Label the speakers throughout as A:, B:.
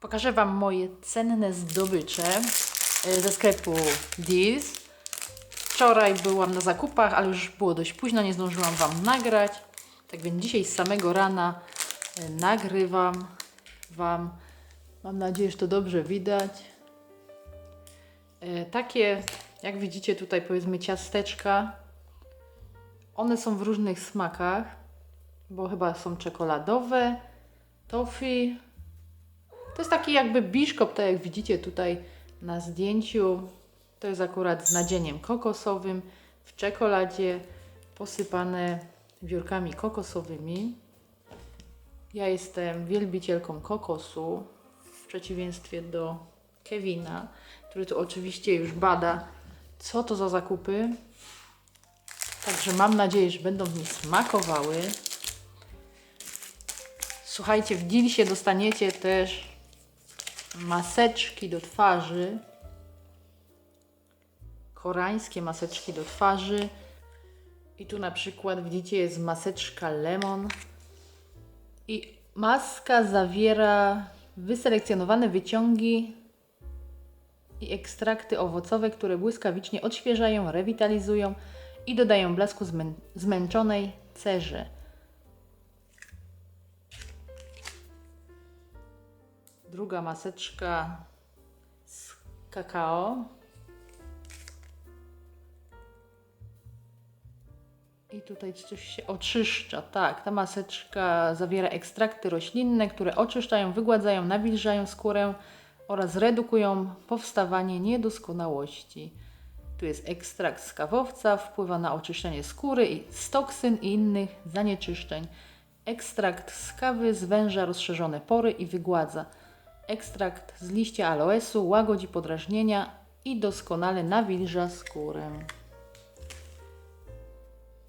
A: Pokażę Wam moje cenne zdobycze e, ze sklepu Deals. Wczoraj byłam na zakupach, ale już było dość późno, nie zdążyłam Wam nagrać. Tak więc dzisiaj z samego rana e, nagrywam Wam. Mam nadzieję, że to dobrze widać. E, Takie, jak widzicie tutaj powiedzmy ciasteczka. One są w różnych smakach, bo chyba są czekoladowe, toffee. To jest taki jakby biszkop, tak jak widzicie tutaj na zdjęciu. To jest akurat z nadzieniem kokosowym w czekoladzie, posypane wiórkami kokosowymi. Ja jestem wielbicielką kokosu, w przeciwieństwie do Kevina, który tu oczywiście już bada, co to za zakupy. Także mam nadzieję, że będą mi smakowały. Słuchajcie, w Dilsie dostaniecie też maseczki do twarzy. Koreańskie maseczki do twarzy. I tu na przykład widzicie jest maseczka lemon. I maska zawiera wyselekcjonowane wyciągi i ekstrakty owocowe, które błyskawicznie odświeżają, rewitalizują i dodają blasku zmę- zmęczonej cerze. Druga maseczka z kakao. I tutaj coś się oczyszcza. Tak, ta maseczka zawiera ekstrakty roślinne, które oczyszczają, wygładzają, nawilżają skórę oraz redukują powstawanie niedoskonałości. Tu jest ekstrakt z kawowca, wpływa na oczyszczenie skóry z toksyn i innych zanieczyszczeń. Ekstrakt z kawy zwęża rozszerzone pory i wygładza. Ekstrakt z liścia aloesu łagodzi podrażnienia i doskonale nawilża skórę.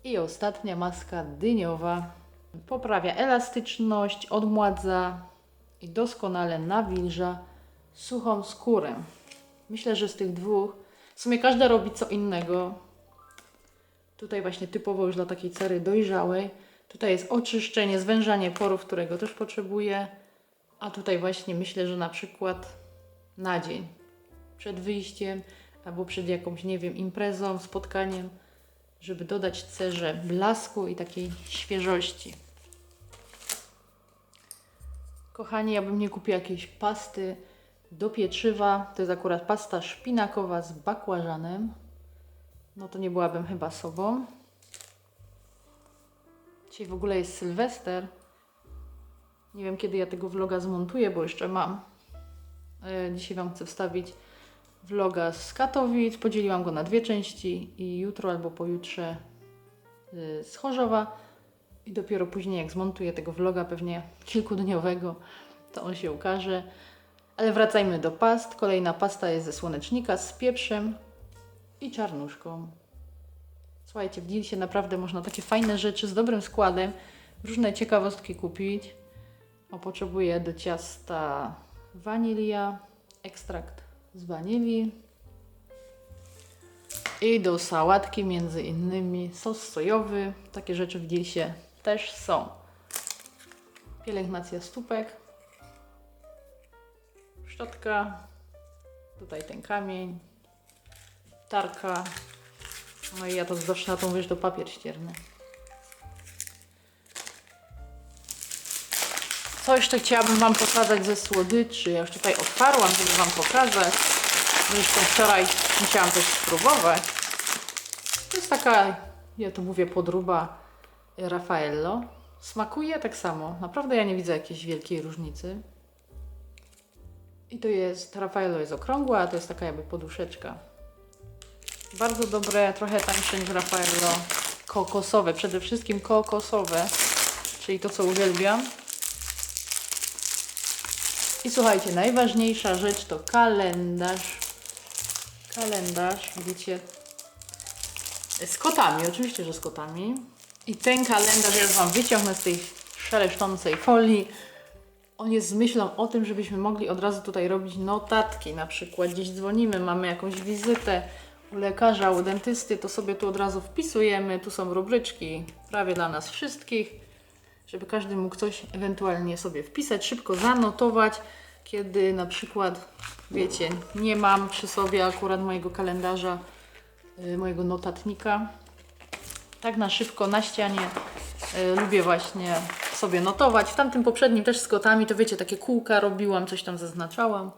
A: I ostatnia maska dyniowa. Poprawia elastyczność, odmładza i doskonale nawilża suchą skórę. Myślę, że z tych dwóch, w sumie każda robi co innego. Tutaj właśnie typowo już dla takiej cery dojrzałej. Tutaj jest oczyszczenie, zwężanie porów, którego też potrzebuję. A tutaj właśnie myślę, że na przykład na dzień, przed wyjściem albo przed jakąś, nie wiem, imprezą, spotkaniem, żeby dodać cerze blasku i takiej świeżości. Kochani, ja bym nie kupiła jakiejś pasty do pieczywa. To jest akurat pasta szpinakowa z bakłażanem. No to nie byłabym chyba sobą. Dzisiaj w ogóle jest Sylwester. Nie wiem kiedy ja tego vloga zmontuję, bo jeszcze mam. E, Dzisiaj Wam chcę wstawić vloga z Katowic. Podzieliłam go na dwie części i jutro albo pojutrze y, z Chorzowa. I dopiero później jak zmontuję tego vloga, pewnie kilkudniowego, to on się ukaże. Ale wracajmy do past. Kolejna pasta jest ze słonecznika z pieprzem i czarnuszką. Słuchajcie, w Dilsie naprawdę można takie fajne rzeczy z dobrym składem, różne ciekawostki kupić. O, potrzebuję do ciasta wanilia, ekstrakt z wanilii i do sałatki między innymi sos sojowy. Takie rzeczy w Dilsie też są. Pielęgnacja stópek, szczotka, tutaj ten kamień, tarka, no i ja to zawsze na tą wiesz do papier ścierny. Co jeszcze chciałabym Wam pokazać ze słodyczy? Ja już tutaj otwarłam, żeby Wam pokazać. Zresztą wczoraj musiałam też spróbować. To jest taka, ja to mówię, podróba Raffaello. Smakuje tak samo. Naprawdę ja nie widzę jakiejś wielkiej różnicy. I to jest, Raffaello jest okrągła, a to jest taka jakby poduszeczka. Bardzo dobre, trochę tańsze niż Raffaello. Kokosowe, przede wszystkim kokosowe, czyli to co uwielbiam. I słuchajcie, najważniejsza rzecz to kalendarz. Kalendarz, widzicie, z kotami, oczywiście, że z kotami. I ten kalendarz ja już Wam wyciągnę z tej szeleszczącej folii. On jest z myślą o tym, żebyśmy mogli od razu tutaj robić notatki. Na przykład gdzieś dzwonimy, mamy jakąś wizytę u lekarza, u dentysty, to sobie tu od razu wpisujemy. Tu są rubryczki prawie dla nas wszystkich, żeby każdy mógł coś ewentualnie sobie wpisać, szybko zanotować. kiedy na przykład, wiecie, nie mam przy sobie akurat mojego kalendarza, y, mojego notatnika. Tak na szybko, na ścianie y, lubię właśnie sobie notować. W tamtym poprzednim też z kotami, to wiecie, takie kółka robiłam, coś tam zaznaczałam.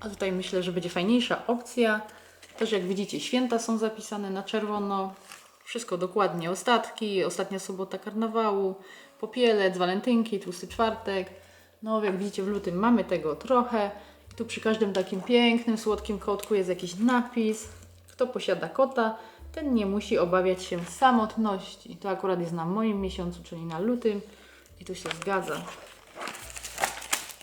A: A tutaj myślę, że będzie fajniejsza opcja. Też jak widzicie, święta są zapisane na czerwono. Wszystko dokładnie. Ostatki, ostatnia sobota karnawału, popielec, walentynki, tłusty czwartek. No, jak widzicie, w lutym mamy tego trochę. I tu przy każdym takim pięknym, słodkim kotku jest jakiś napis. Kto posiada kota, ten nie musi obawiać się samotności. To akurat jest na moim miesiącu, czyli na lutym. I tu się zgadza.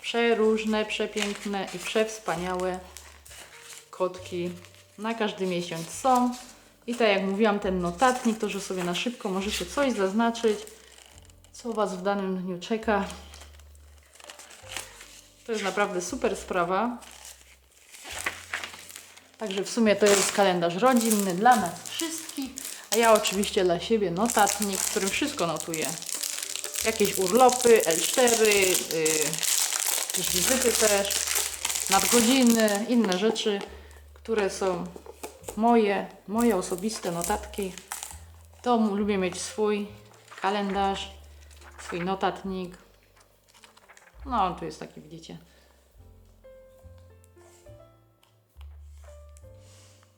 A: Przeróżne, przepiękne i przewspaniałe kotki na każdy miesiąc są. I tak jak mówiłam, ten notatnik, to że sobie na szybko możecie coś zaznaczyć, co Was w danym dniu czeka. To jest naprawdę super sprawa. Także w sumie to jest kalendarz rodzinny dla nas wszystkich, a ja oczywiście dla siebie notatnik, w którym wszystko notuję. Jakieś urlopy, L4, yy, jakieś wizyty też, nadgodziny, inne rzeczy, które są moje, moje osobiste notatki. To lubię mieć swój kalendarz, swój notatnik. No, tu jest taki, widzicie.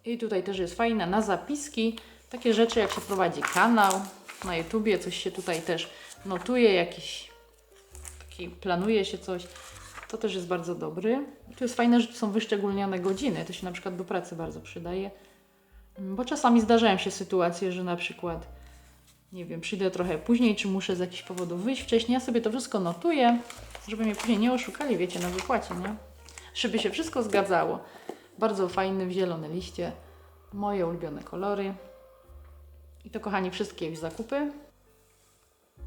A: I tutaj też jest fajne na zapiski. Takie rzeczy, jak się prowadzi kanał na YouTubie, coś się tutaj też notuje, jakiś taki planuje się coś. To też jest bardzo dobry. Tu jest fajne, że tu są wyszczególnione godziny. To się na przykład do pracy bardzo przydaje. Bo czasami zdarzają się sytuacje, że na przykład, nie wiem, przyjdę trochę później, czy muszę z jakichś powodów wyjść wcześniej. Ja sobie to wszystko notuję, żeby mnie później nie oszukali, wiecie, na wypłacie, nie? Żeby się wszystko zgadzało. Bardzo fajny, zielone liście. Moje ulubione kolory. I to, kochani, wszystkie już zakupy.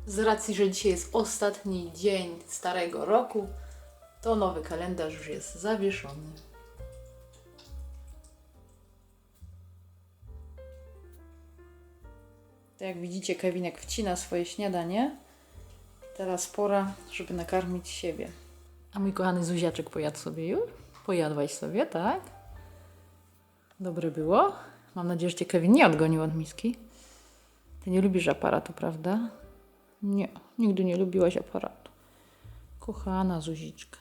A: Z racji, że dzisiaj jest ostatni dzień starego roku, to nowy kalendarz już jest zawieszony. Tak jak widzicie, Kevinek wcina swoje śniadanie. Teraz pora, żeby nakarmić siebie. A mój kochany Zuziaczek pojadł sobie już? Pojadłaś sobie, tak? Dobre było? Mam nadzieję, że cię Kevin nie odgonił od miski. Ty nie lubisz aparatu, prawda? Nie, nigdy nie lubiłaś aparatu. Kochana Zuziczka.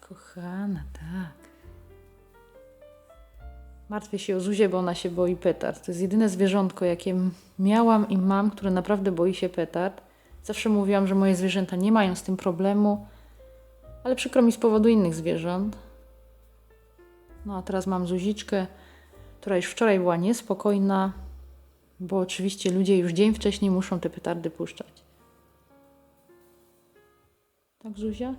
A: Kochana, tak. Martwię się o Zuzię, bo ona się boi petard. To jest jedyne zwierzątko, jakie miałam i mam, które naprawdę boi się petard. Zawsze mówiłam, że moje zwierzęta nie mają z tym problemu, ale przykro mi z powodu innych zwierząt. No a teraz mam Zuziczkę, która już wczoraj była niespokojna, bo oczywiście ludzie już dzień wcześniej muszą te petardy puszczać. Tak, Zuzia?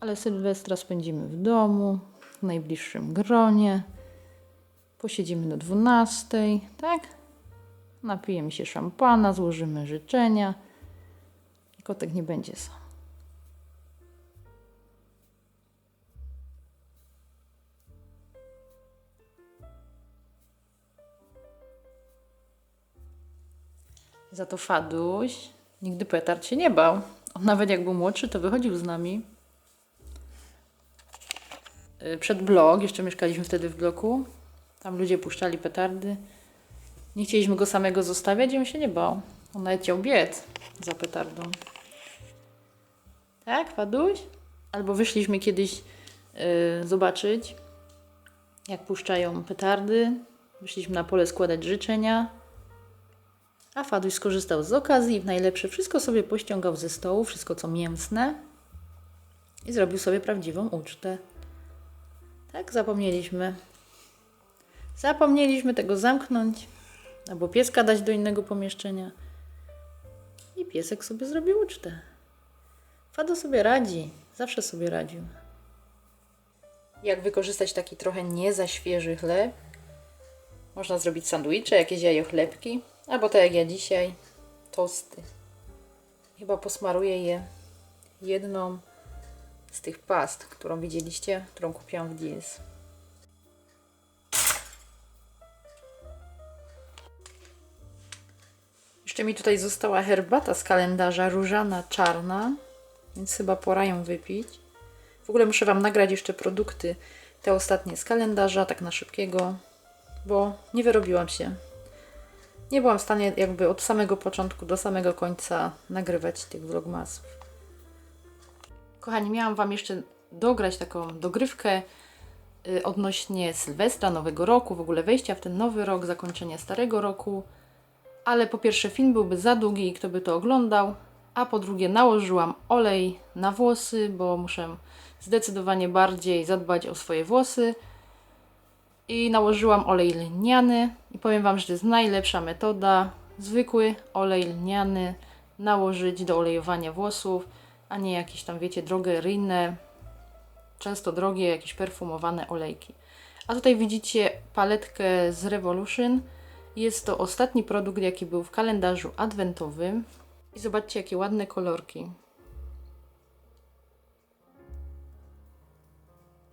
A: Ale Sylwestra spędzimy w domu, w najbliższym gronie. Posiedzimy do 12, tak? Napijemy się szampana, złożymy życzenia. Kotek nie będzie sam. Za to Faduś nigdy petard się nie bał. On nawet jak był młodszy, to wychodził z nami. Y, Przed blok, jeszcze mieszkaliśmy wtedy w bloku. Tam ludzie puszczali petardy. Nie chcieliśmy go samego zostawiać i on się nie bał. On nawet chciał biec za petardą. Tak, Faduś? Albo wyszliśmy kiedyś y, zobaczyć, jak puszczają petardy. Wyszliśmy na pole składać życzenia. A Faduś skorzystał z okazji i w najlepsze wszystko sobie pościągał ze stołu, wszystko co mięsne i zrobił sobie prawdziwą ucztę. Tak, zapomnieliśmy. Zapomnieliśmy tego zamknąć, albo pieska dać do innego pomieszczenia. I piesek sobie zrobił ucztę. Fado sobie radzi, zawsze sobie radził. Jak wykorzystać taki trochę nie za świeży chleb? Można zrobić sandwicze, jakieś jajochlebki, albo tak jak ja dzisiaj, tosty. Chyba posmaruję je jedną z tych past, którą widzieliście, którą kupiłam w Deals. Jeszcze mi tutaj została herbata z kalendarza różana czarna, więc chyba pora ją wypić. W ogóle muszę Wam nagrać jeszcze produkty, te ostatnie z kalendarza, tak na szybkiego, bo nie wyrobiłam się. Nie byłam w stanie jakby od samego początku do samego końca nagrywać tych vlogmasów. Kochani, miałam Wam jeszcze dograć taką dogrywkę y, odnośnie Sylwestra, Nowego Roku, w ogóle wejścia w ten nowy rok, zakończenia Starego Roku. Ale po pierwsze film byłby za długi i kto by to oglądał, a po drugie nałożyłam olej na włosy, bo muszę zdecydowanie bardziej zadbać o swoje włosy. I nałożyłam olej lniany i powiem Wam, że to jest najlepsza metoda. Zwykły olej lniany nałożyć do olejowania włosów, a nie jakieś tam, wiecie, drogeryjne, często drogie, jakieś perfumowane olejki. A tutaj widzicie paletkę z Revolution. Jest to ostatni produkt, jaki był w kalendarzu adwentowym. I zobaczcie, jakie ładne kolorki.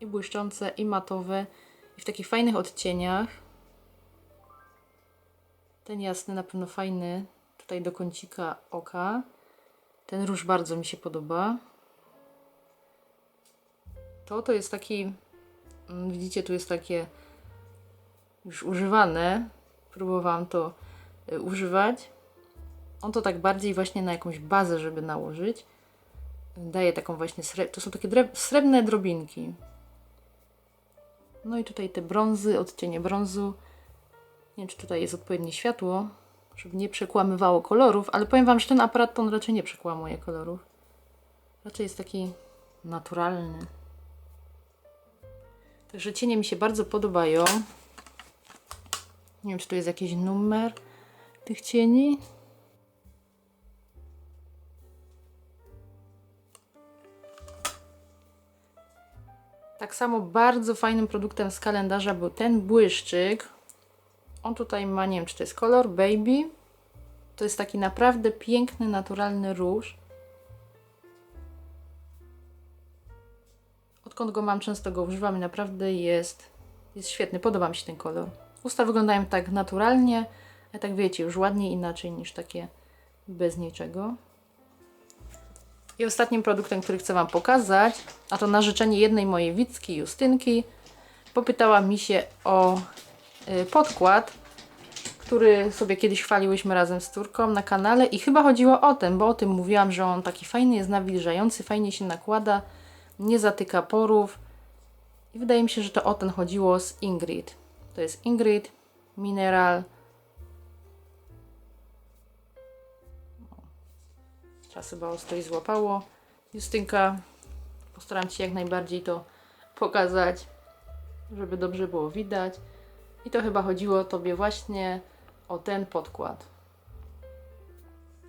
A: I błyszczące, i matowe, i w takich fajnych odcieniach. Ten jasny na pewno fajny, tutaj do kącika oka. Ten róż bardzo mi się podoba. To to jest taki, mm, widzicie, tu jest takie już używane. Próbowałam to y, używać. On to tak bardziej właśnie na jakąś bazę, żeby nałożyć. Daje taką właśnie, to są takie srebrne drobinki. No i tutaj te brązy, odcienie brązu. Nie wiem, czy tutaj jest odpowiednie światło, żeby nie przekłamywało kolorów, ale powiem Wam, że ten aparat to on raczej nie przekłamuje kolorów. Raczej jest taki naturalny. Także cienie mi się bardzo podobają. Nie wiem, czy tu jest jakiś numer tych cieni. Tak samo bardzo fajnym produktem z kalendarza był ten błyszczyk. On tutaj ma, nie wiem, czy to jest kolor Baby. To jest taki naprawdę piękny, naturalny róż. Odkąd go mam, często go używam i naprawdę jest, jest świetny. Podoba mi się ten kolor. Usta wyglądają tak naturalnie, a tak wiecie, już ładnie inaczej niż takie bez niczego. I ostatnim produktem, który chcę Wam pokazać, a to na życzenie jednej mojej widzki, Justynki, popytała mi się o y, podkład, który sobie kiedyś chwaliłyśmy razem z Turką na kanale i chyba chodziło o ten, bo o tym mówiłam, że on taki fajny jest nawilżający, fajnie się nakłada, nie zatyka porów i wydaje mi się, że to o ten chodziło z Ingrid. To jest Ingrid Mineral Teraz chyba ostro złapało. Justynka, postaram się jak najbardziej to pokazać, żeby dobrze było widać. I to chyba chodziło Tobie właśnie o ten podkład.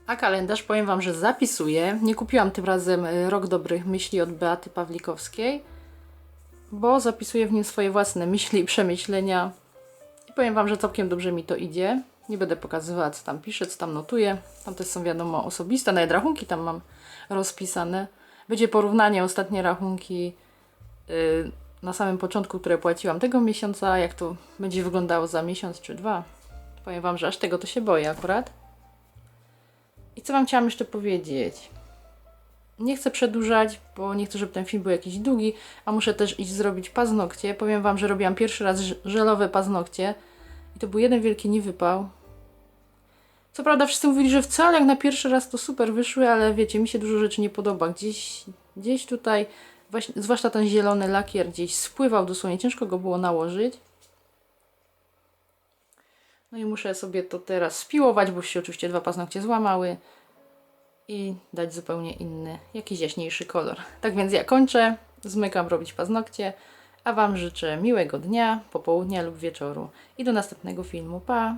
A: A kalendarz powiem Wam, że zapisuję. Nie kupiłam tym razem y, Rok Dobrych Myśli od Beaty Pawlikowskiej, bo zapisuję w nim swoje własne myśli i przemyślenia. I powiem Wam, że całkiem dobrze mi to idzie. Nie będę pokazywała, co tam piszę, co tam notuję. Tam też są wiadomo osobiste, nawet rachunki tam mam rozpisane. Będzie porównanie ostatnie rachunki yy, na samym początku, które płaciłam tego miesiąca, jak to będzie wyglądało za miesiąc czy dwa. Powiem Wam, że aż tego to się boję akurat. I co Wam chciałam jeszcze powiedzieć? Nie chcę przedłużać, bo nie chcę, żeby ten film był jakiś długi, a muszę też iść zrobić paznokcie. Powiem Wam, że robiłam pierwszy raz żelowe paznokcie i to był jeden wielki niewypał. Co prawda wszyscy mówili, że wcale jak na pierwszy raz to super wyszły, ale wiecie, mi się dużo rzeczy nie podoba. Gdzieś, gdzieś tutaj, właśnie, zwłaszcza ten zielony lakier gdzieś spływał dosłownie, ciężko go było nałożyć. No i muszę sobie to teraz spiłować, bo się oczywiście dwa paznokcie złamały i dać zupełnie inny, jakiś jaśniejszy kolor. Tak więc ja kończę, zmykam robić paznokcie, a Wam życzę miłego dnia, popołudnia lub wieczoru i do następnego filmu. Pa!